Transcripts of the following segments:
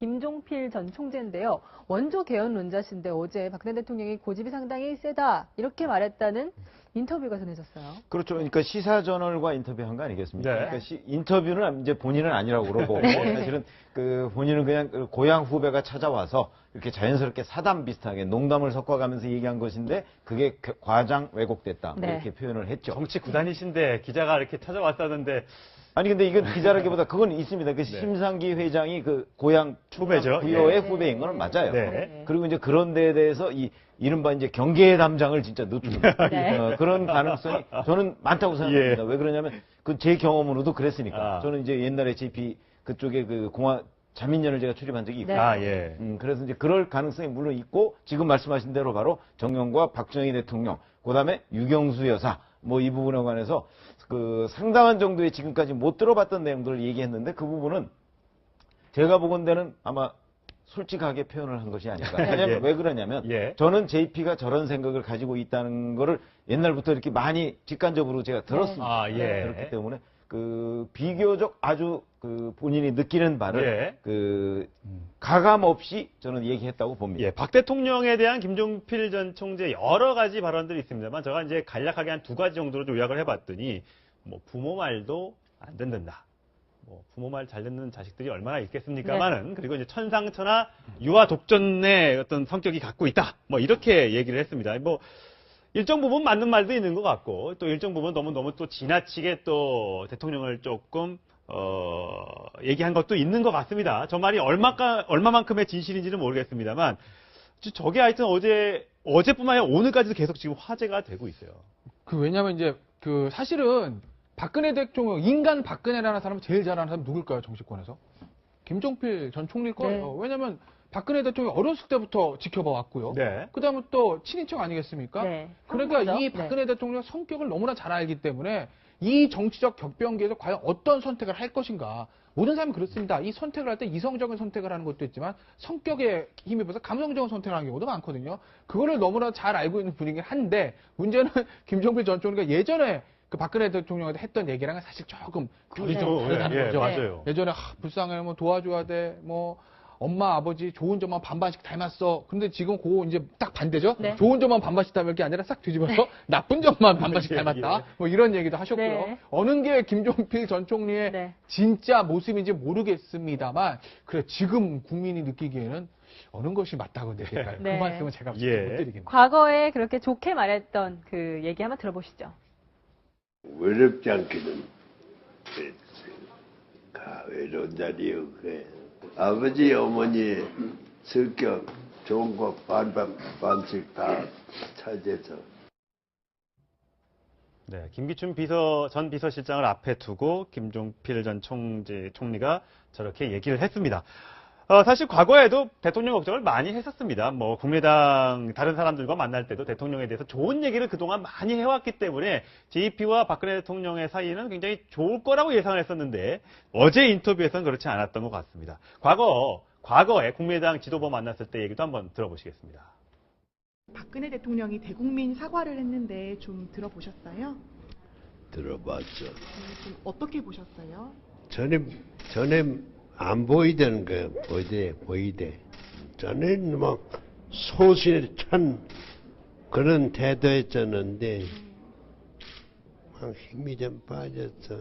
김종필 전 총재인데요. 원조 개헌론자신데 어제 박근혜 대통령이 고집이 상당히 세다 이렇게 말했다는 인터뷰가 전해졌어요. 그렇죠. 그러니까 시사저널과 인터뷰한 거 아니겠습니까? 네. 그러니까 시- 인터뷰는 이제 본인은 아니라고 그러고 네. 사실은 그 본인은 그냥 그 고향 후배가 찾아와서 이렇게 자연스럽게 사담 비슷하게 농담을 섞어가면서 얘기한 것인데 그게 그- 과장 왜곡됐다 뭐 네. 이렇게 표현을 했죠. 정치 구단이신데 기자가 이렇게 찾아왔다는데 아니 근데 이건 기자라기보다 그건 있습니다. 그 네. 심상기 회장이 그 고향 후배죠. 부여의 예. 후배인 거는 맞아요. 네. 그리고 이제 그런 데에 대해서 이 이른바 이제 경계 담장을 진짜 늦춥니다. 네. 어, 그런 가능성이 저는 많다고 생각합니다. 예. 왜 그러냐면 그 제 경험으로도 그랬으니까. 아. 저는 이제 옛날에 JP 그쪽에 그 공화 자민련을 제가 출입한 적이 있고. 네. 아 예. 음, 그래서 이제 그럴 가능성이 물론 있고 지금 말씀하신 대로 바로 정영과 박정희 대통령, 그다음에 유경수 여사 뭐 이 부분에 관해서 그 상당한 정도의 지금까지 못 들어봤던 내용들을 얘기했는데 그 부분은 제가 보건대는 아마 솔직하게 표현을 한 것이 아닐까. 왜냐면 예. 왜 그러냐면 예. 저는 JP가 저런 생각을 가지고 있다는 거를 옛날부터 이렇게 많이 직관적으로 제가 들었습니다. 아, 예. 그렇기 때문에 그 비교적 아주 그 본인이 느끼는 바를 예. 그 가감 없이 저는 얘기했다고 봅니다. 예, 박 대통령에 대한 김종필 전 총재 여러 가지 발언들이 있습니다만 제가 이제 간략하게 한 두 가지 정도로 좀 요약을 해봤더니 뭐 부모 말도 안 듣는다. 뭐 부모 말 잘 듣는 자식들이 얼마나 있겠습니까만은 그리고 이제 천상천하 유아 독전의 어떤 성격이 갖고 있다. 뭐 이렇게 얘기를 했습니다. 뭐 일정 부분 맞는 말도 있는 것 같고 또 일정 부분 너무 너무 또 지나치게 또 대통령을 조금 어 얘기한 것도 있는 것 같습니다. 저 말이 얼마까 얼마만큼의 진실인지는 모르겠습니다만 저- 저게 하여튼 어제 어제뿐만 아니라 오늘까지도 계속 지금 화제가 되고 있어요. 그 왜냐면 이제 그 사실은 박근혜 대통령 인간 박근혜라는 사람을 제일 잘하는 사람 누굴까요 정치권에서 김종필 전 총리일 거예요. 네. 왜냐면 박근혜 대통령 어렸을 때부터 지켜봐 왔고요. 네. 그다음에 또 친인척 아니겠습니까? 네. 그러니까? 이 박근혜 대통령 성격을 너무나 잘 알기 때문에 이 정치적 격변기에서 과연 어떤 선택을 할 것인가. 모든 사람이 그렇습니다. 이 선택을 할 때 이성적인 선택을 하는 것도 있지만 성격에 힘입어서 감성적인 선택을 하는 경우도 많거든요. 그거를 너무나 잘 알고 있는 분이긴 한데 문제는 김종필 전 총리가 예전에 그 박근혜 대통령한테 했던 얘기랑은 사실 조금 결이 네. 좀 다르다는 예, 거죠. 맞아요. 예전에 하, 불쌍해 뭐 도와줘야 돼 뭐 엄마 아버지 좋은 점만 반반씩 닮았어 근데 지금 그거 이제 딱 반대죠 네. 좋은 점만 반반씩 닮을 게 아니라 싹 뒤집어서 나쁜 점만 반반씩 예, 닮았다 예. 뭐 이런 얘기도 하셨고요 네. 어느 게 김종필 전 총리의 네. 진짜 모습인지 모르겠습니다만 그래 지금 국민이 느끼기에는 어느 것이 맞다고 느낄까요 네. 그 말씀은 제가 예. 못 드리겠네요 과거에 그렇게 좋게 말했던 그 얘기 한번 들어보시죠. 외롭지 않게는 가 외로운 자리요. 그 아버지 어머니 성격 좋은 거 반반 반씩 다 차지해서 네, 김기춘 비서 전 비서실장을 앞에 두고 김종필 전 총재 총리가 저렇게 얘기를 했습니다. 어, 사실 과거에도 대통령 걱정을 많이 했었습니다. 뭐 국민당 다른 사람들과 만날 때도 대통령에 대해서 좋은 얘기를 그동안 많이 해왔기 때문에 JP와 박근혜 대통령의 사이는 굉장히 좋을 거라고 예상을 했었는데 어제 인터뷰에서는 그렇지 않았던 것 같습니다. 과거 과거에 국민당 지도부 만났을 때 얘기도 한번 들어보시겠습니다. 박근혜 대통령이 대국민 사과를 했는데 좀 들어보셨어요? 들어봤죠. 네, 좀 어떻게 보셨어요? 전에 전에 안 보이던 거 보이대 보이대. 전에는 막 소신에 찬 그런 태도였었는데 막 힘이 좀 빠졌어.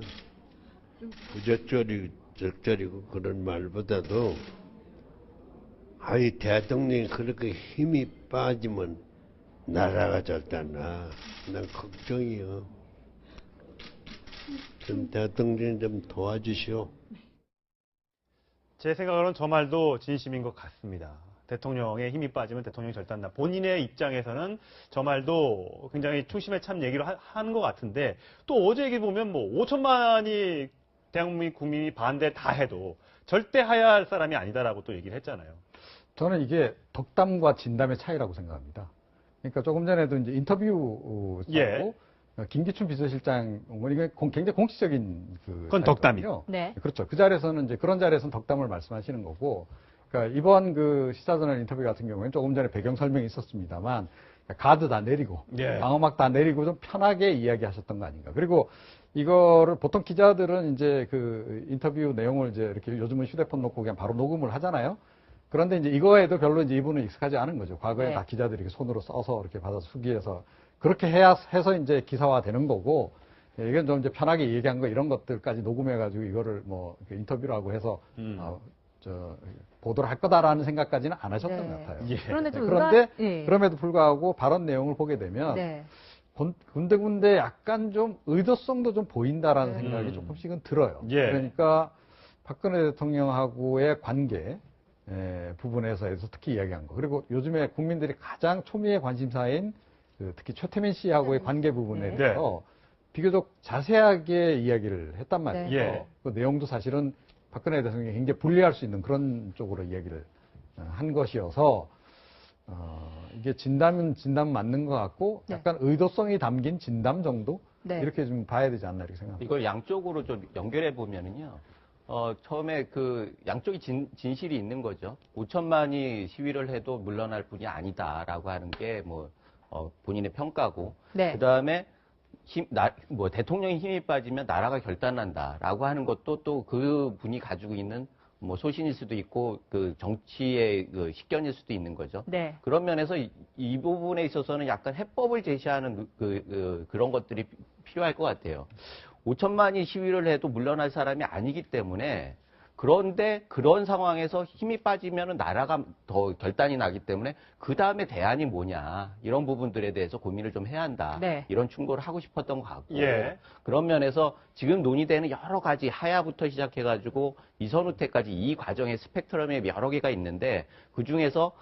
부적절이고 적절이고 그런 말보다도 아이 대통령이 그렇게 힘이 빠지면 나라가 절단나. 난 걱정이요. 좀 대통령 좀 도와주시오. 제 생각으로는 저 말도 진심인 것 같습니다. 대통령의 힘이 빠지면 대통령이 절단나. 본인의 입장에서는 저 말도 굉장히 충심에 참 얘기를 하- 하는 것 같은데 또 어제 얘기 보면 뭐 5천만이 대한민국 국민이 반대 다 해도 절대 하야 할 사람이 아니다라고 또 얘기를 했잖아요. 저는 이게 덕담과 진담의 차이라고 생각합니다. 그러니까 조금 전에도 이제 인터뷰 예. 하고 김기춘 비서실장 공- 굉장히 공식적인 그 그건 덕담이. 자리거든요. 네. 그렇죠. 그 자리에서는 이제 그런 자리에서는 덕담을 말씀하시는 거고, 그러니까 이번 그 시사저널 인터뷰 같은 경우에는 조금 전에 배경 설명이 있었습니다만 가드 다 내리고 예. 방어막 다 내리고 좀 편하게 이야기하셨던 거 아닌가. 그리고 이거를 보통 기자들은 이제 그 인터뷰 내용을 이제 이렇게 요즘은 휴대폰 놓고 그냥 바로 녹음을 하잖아요. 그런데 이제 이거에도 별로 이제 이분은 익숙하지 않은 거죠. 과거에 네. 다 기자들이 이렇게 손으로 써서 이렇게 받아서 수기해서 그렇게 해야 해서 이제 기사화 되는 거고 예, 이건 좀 이제 편하게 얘기한 거 이런 것들까지 녹음해가지고 이거를 뭐 이렇게 인터뷰라고 해서 음. 어, 저 보도를 할 거다라는 생각까지는 안 하셨던 네. 것 같아요. 예. 그런데 좀 그런데 예. 그럼에도 불구하고 발언 내용을 보게 되면 네. 군- 군데군데 약간 좀 의도성도 좀 보인다라는 음. 생각이 음. 조금씩은 들어요. 예. 그러니까 박근혜 대통령하고의 관계 에, 부분에서 특히 이야기한 거. 그리고 요즘에 국민들이 가장 초미의 관심사인 그 특히 최태민 씨하고의 관계 부분에 네. 대해서 비교적 자세하게 이야기를 했단 말이에요. 네. 예. 그 내용도 사실은 박근혜 대통령이 굉장히 불리할 수 있는 그런 쪽으로 이야기를 어, 한 것이어서 어, 이게 진담은 진담 맞는 것 같고 네. 약간 의도성이 담긴 진담 정도 네. 이렇게 좀 봐야 되지 않나 이렇게 생각합니다. 이걸 양쪽으로 좀 연결해 보면은요. 어, 처음에 그 양쪽이 진, 진실이 있는 거죠. 5천만이 시위를 해도 물러날 뿐이 아니다라고 하는 게 뭐, 어, 본인의 평가고. 네. 그 다음에 힘, 나, 뭐, 대통령이 힘이 빠지면 나라가 결단난다라고 하는 것도 또 그 분이 가지고 있는 뭐 소신일 수도 있고 그 정치의 그 식견일 수도 있는 거죠. 네. 그런 면에서 이, 이 부분에 있어서는 약간 해법을 제시하는 그, 그, 런 것들이 피- 필요할 것 같아요. 5천만이 시위를 해도 물러날 사람이 아니기 때문에 그런데 그런 상황에서 힘이 빠지면 나라가 더 결단이 나기 때문에 그 다음에 대안이 뭐냐 이런 부분들에 대해서 고민을 좀 해야 한다 네. 이런 충고를 하고 싶었던 것 같고 예. 그런 면에서 지금 논의되는 여러 가지 하야부터 시작해가지고 이선우태까지 이 과정의 스펙트럼에 여러 개가 있는데 그 중에서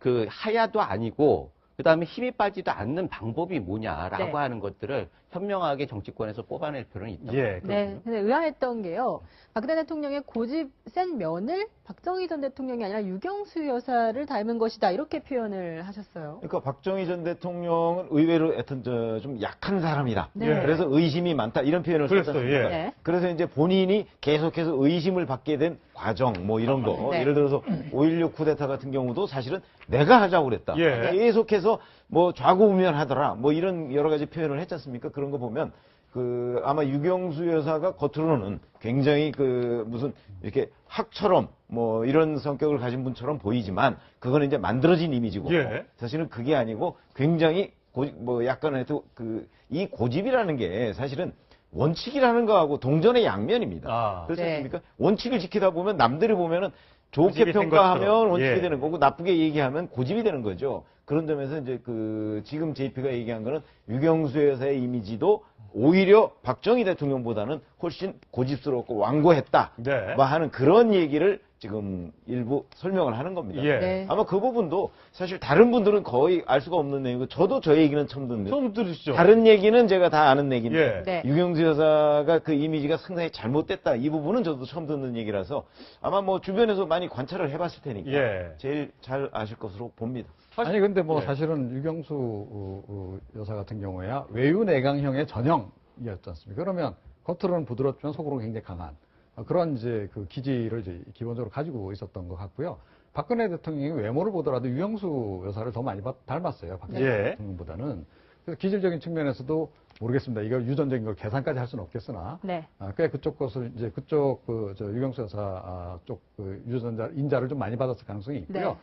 그 하야도 아니고 그 다음에 힘이 빠지도 않는 방법이 뭐냐라고 네. 하는 것들을 현명하게 정치권에서 뽑아낼 필요는 있다. 예. 네. 근데 의아했던 게요. 박근혜 대통령의 고집 센 면을 박정희 전 대통령이 아니라 유경수 여사를 닮은 것이다. 이렇게 표현을 하셨어요. 그러니까 박정희 전 대통령은 의외로 하여튼 저 좀 약한 사람이다. 네. 그래서 의심이 많다. 이런 표현을 그랬어요, 썼습니다. 예. 네. 그래서 이제 본인이 계속해서 의심을 받게 된 과정, 뭐 이런 거. 네. 예를 들어서 5.16 쿠데타 같은 경우도 사실은 내가 하자고 그랬다. 예. 계속해서 뭐 좌고우면하더라. 뭐 이런 여러 가지 표현을 했지 않습니까? 그런 거 보면 그 아마 유경수 여사가 겉으로는 굉장히 그 무슨 이렇게 학처럼 뭐 이런 성격을 가진 분처럼 보이지만 그거는 이제 만들어진 이미지고 예. 사실은 그게 아니고 굉장히 고, 뭐 약간 해도 그이 고집이라는 게 사실은 원칙이라는 거하고 동전의 양면입니다. 아. 그렇지 네. 않습니까? 원칙을 지키다 보면 남들이 보면은 좋게 평가하면. 원칙이 예. 되는 거고 나쁘게 얘기하면 고집이 되는 거죠. 그런 점에서 이제 그 지금 JP가 얘기한 거는 유경수 여사의 이미지도 오히려 박정희 대통령보다는 훨씬 고집스럽고 완고했다. 네. 뭐 하는 그런 얘기를 지금 일부 설명을 하는 겁니다. 예. 네. 아마 그 부분도 사실 다른 분들은 거의 알 수가 없는 내용이고 저도 저 얘기는 처음 듣는데 처음 들으시죠? 다른 얘기는 제가 다 아는 얘기인데 예. 네. 유경수 여사가 그 이미지가 상당히 잘못됐다 이 부분은 저도 처음 듣는 얘기라서 아마 뭐 주변에서 많이 관찰을 해봤을 테니까 예. 제일 잘 아실 것으로 봅니다. 아니 근데 뭐 네. 사실은 유경수 어, 어, 여사 같은 경우에야 외유 내강형의 전형이었지 않습니까? 그러면 겉으로는 부드럽지만 속으로는 굉장히 강한 어, 그런 이제 그 기질을 이제 기본적으로 가지고 있었던 것 같고요. 박근혜 대통령이 외모를 보더라도 유경수 여사를 더 많이 받- 닮았어요. 박근혜 예. 대통령보다는. 그래서 기질적인 측면에서도 모르겠습니다. 이걸 유전적인 걸 계산까지 할 수는 없겠으나 네. 아, 꽤 그쪽 것을 이제 그쪽 그 저 유경수 여사 아, 쪽그 유전자 인자를 좀 많이 받았을 가능성이 있고요. 네.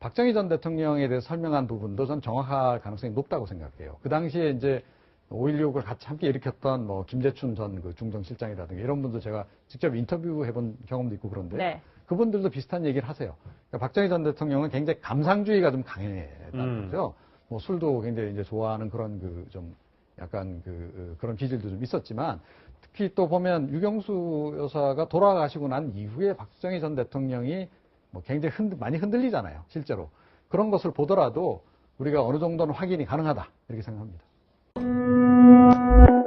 박정희 전 대통령에 대해 서 설명한 부분도 전 정확할 가능성이 높다고 생각해요. 그 당시에 이제 5.16을 같이 함께 일으켰던 뭐 김재춘 전 그 중정실장이라든가 이런 분들 제가 직접 인터뷰해본 경험도 있고 그런데 네. 그분들도 비슷한 얘기를 하세요. 그러니까 박정희 전 대통령은 굉장히 감상주의가 좀 강했다는 음. 거죠. 뭐 술도 굉장히 이제 좋아하는 그런 그 좀 약간 그 그런 기질도 좀 있었지만 특히 또 보면 유경수 여사가 돌아가시고 난 이후에 박정희 전 대통령이 뭐 굉장히 흔, 많이 흔들리잖아요. 실제로 그런 것을 보더라도 우리가 어느 정도는 확인이 가능하다 이렇게 생각합니다.